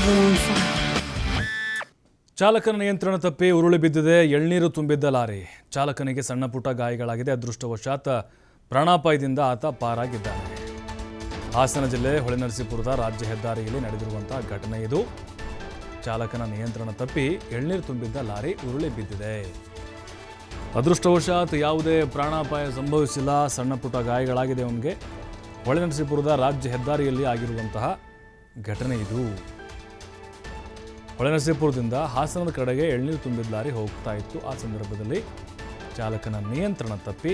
Babylon 5. ಚಾಲಕನ ನಿಯಂತ್ರಣ ತಪ್ಪಿ ಉರುಳಿ ಬಿದ್ದಿದೆ, ಎಳ್ನೀರು ತುಂಬಿದ್ದ ಲಾರಿ. ಚಾಲಕನಿಗೆ ಸಣ್ಣ ಪುಟ್ಟ ಗಾಯಗಳಾಗಿದೆ. ಅದೃಷ್ಟವಶಾತ್ ಪ್ರಾಣಾಪಾಯದಿಂದ ಆತ ಪಾರಾಗಿದ್ದಾನೆ. ಹಾಸನ ಜಿಲ್ಲೆ ಹೊಳೆನರಸೀಪುರದ ರಾಜ್ಯ ಹೆದ್ದಾರಿಯಲ್ಲಿ ನಡೆದಿರುವಂತಹ ಘಟನೆ ಇದು. ಚಾಲಕನ ನಿಯಂತ್ರಣ ತಪ್ಪಿ ಎಳ್ನೀರು ತುಂಬಿದ್ದ ಲಾರಿ ಉರುಳಿ ಬಿದ್ದಿದೆ. ಅದೃಷ್ಟವಶಾತ್ ಯಾವುದೇ ಪ್ರಾಣಾಪಾಯ ಸಂಭವಿಸಿಲ್ಲ. ಸಣ್ಣ ಪುಟ್ಟ ಗಾಯಗಳಾಗಿದೆ. ಅವನಿಗೆ ಹೊಳೆನರಸೀಪುರದ ರಾಜ್ಯ ಹೆದ್ದಾರಿಯಲ್ಲಿ ಆಗಿರುವಂತಹ ಘಟನೆ ಇದು. ಹೊಳೆನರಸೀಪುರದಿಂದ ಹಾಸನದ ಕಡೆಗೆ ಎಳ್ನೀರು ತುಂಬಿದ ಲಾರಿ ಹೋಗ್ತಾ ಇತ್ತು. ಆ ಸಂದರ್ಭದಲ್ಲಿ ಚಾಲಕನ ನಿಯಂತ್ರಣ ತಪ್ಪಿ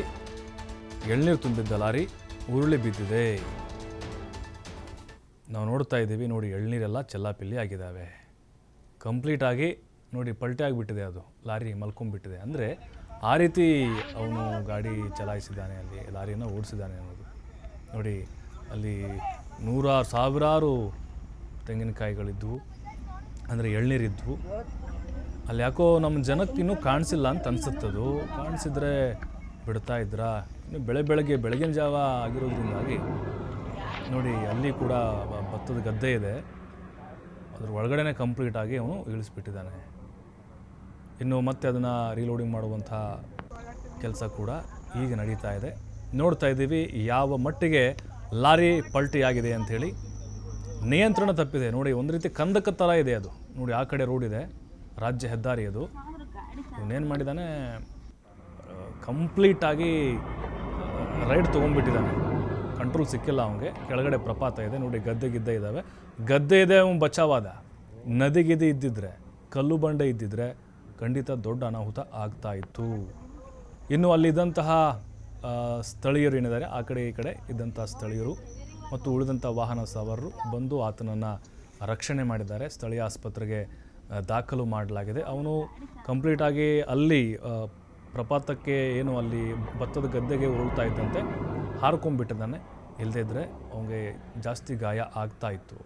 ಎಳ್ನೀರು ತುಂಬಿದ್ದ ಲಾರಿ ಉರುಳಿ ಬಿದ್ದಿದೆ. ನಾವು ನೋಡ್ತಾ ಇದ್ದೀವಿ, ನೋಡಿ ಎಳ್ನೀರೆಲ್ಲ ಚೆಲ್ಲಾಪಿಲ್ಲಿ ಆಗಿದ್ದಾವೆ. ಕಂಪ್ಲೀಟಾಗಿ ನೋಡಿ ಪಲ್ಟಿ ಆಗಿಬಿಟ್ಟಿದೆ ಅದು, ಲಾರಿ ಮಲ್ಕೊಂಡ್ಬಿಟ್ಟಿದೆ. ಅಂದರೆ ಆ ರೀತಿ ಅವನು ಗಾಡಿ ಚಲಾಯಿಸಿದ್ದಾನೆ, ಅಲ್ಲಿ ಲಾರಿಯನ್ನು ಓಡಿಸಿದ್ದಾನೆ ಅನ್ನೋದು. ನೋಡಿ, ಅಲ್ಲಿ ನೂರಾರು, ಸಾವಿರಾರು ತೆಂಗಿನಕಾಯಿಗಳಿದ್ವು ಅಂದರೆ ಎಳ್ನೀರಿದ್ವು ಅಲ್ಲಿ ಯಾಕೋ ನಮ್ಮ ಜನಕ್ಕೆ ಇನ್ನೂ ಕಾಣಿಸಿಲ್ಲ ಅಂತ ಅನಿಸುತ್ತದು ಕಾಣಿಸಿದ್ರೆ ಬಿಡ್ತಾ ಇದ್ರಾ? ಇನ್ನು ಬೆಳೆ ಬೆಳಗ್ಗೆ, ಬೆಳಗಿನ ಜಾವ ಆಗಿರೋದ್ರಿಂದಾಗಿ ನೋಡಿ, ಅಲ್ಲಿ ಕೂಡ ಭತ್ತದ ಗದ್ದೆ ಇದೆ. ಅದ್ರ ಕಂಪ್ಲೀಟ್ ಆಗಿ ಅವನು ಇಳಿಸ್ಬಿಟ್ಟಿದ್ದಾನೆ. ಇನ್ನು ಮತ್ತೆ ಅದನ್ನು ರೀಲೋಡಿಂಗ್ ಮಾಡುವಂಥ ಕೆಲಸ ಕೂಡ ಈಗ ನಡೀತಾ ಇದೆ. ನೋಡ್ತಾ ಇದ್ದೀವಿ, ಯಾವ ಮಟ್ಟಿಗೆ ಲಾರಿ ಪಲ್ಟಿ ಆಗಿದೆ ಅಂಥೇಳಿ ನಿಯಂತ್ರಣ ತಪ್ಪಿದೆ. ನೋಡಿ, ಒಂದು ರೀತಿ ಕಂದಕ ಥರ ಇದೆ ಅದು. ನೋಡಿ, ಆ ಕಡೆ ರೋಡ್ ಇದೆ. ರಾಜ್ಯ ಹೆದ್ದಾರಿ ಅದು. ಇವನೇನು ಮಾಡಿದ್ದಾನೆ ಕಂಪ್ಲೀಟಾಗಿ ರೈಡ್ ತೊಗೊಂಡ್ಬಿಟ್ಟಿದ್ದಾನೆ ಕಂಟ್ರೋಲ್ ಸಿಕ್ಕಿಲ್ಲ ಅವನಿಗೆ. ಕೆಳಗಡೆ ಪ್ರಪಾತ ಇದೆ. ನೋಡಿ, ಗದ್ದೆ ಗಿದ್ದೆ ಇದ್ದಾವೆ ಗದ್ದೆ ಇದೆ, ಅವನು ಬಚಾವಾದ. ನದಿ ಗಿದ್ದೆ ಇದ್ದಿದ್ರೆ, ಕಲ್ಲು ಬಂಡೆ ಇದ್ದಿದ್ರೆ ಖಂಡಿತ ದೊಡ್ಡ ಅನಾಹುತ ಆಗ್ತಾ ಇತ್ತು. ಇನ್ನು ಅಲ್ಲಿದ್ದಂತಹ ಸ್ಥಳೀಯರು ಏನಿದ್ದಾರೆ, ಆ ಕಡೆ ಈ ಕಡೆ ಇದ್ದಂತಹ ಸ್ಥಳೀಯರು ಮತ್ತು ಉಳಿದಂಥ ವಾಹನ ಸವಾರರು ಬಂದು ಆತನನ್ನು ರಕ್ಷಣೆ ಮಾಡಿದ್ದಾರೆ. ಸ್ಥಳೀಯ ಆಸ್ಪತ್ರೆಗೆ ದಾಖಲು ಮಾಡಲಾಗಿದೆ. ಅವನು ಕಂಪ್ಲೀಟಾಗಿ ಅಲ್ಲಿ ಪ್ರಪಾತಕ್ಕೆ ಏನು ಅಲ್ಲಿ ಭತ್ತದ ಗದ್ದೆಗೆ ಉರುಳ್ತಾ ಇದ್ದಂತೆ ಹಾರ್ಕೊಂಡ್ಬಿಟ್ಟಿದ್ದಾನೆ. ಇಲ್ಲದೇ ಇದ್ದರೆ ಅವನಿಗೆ ಜಾಸ್ತಿ ಗಾಯ ಆಗ್ತಾ ಇತ್ತು.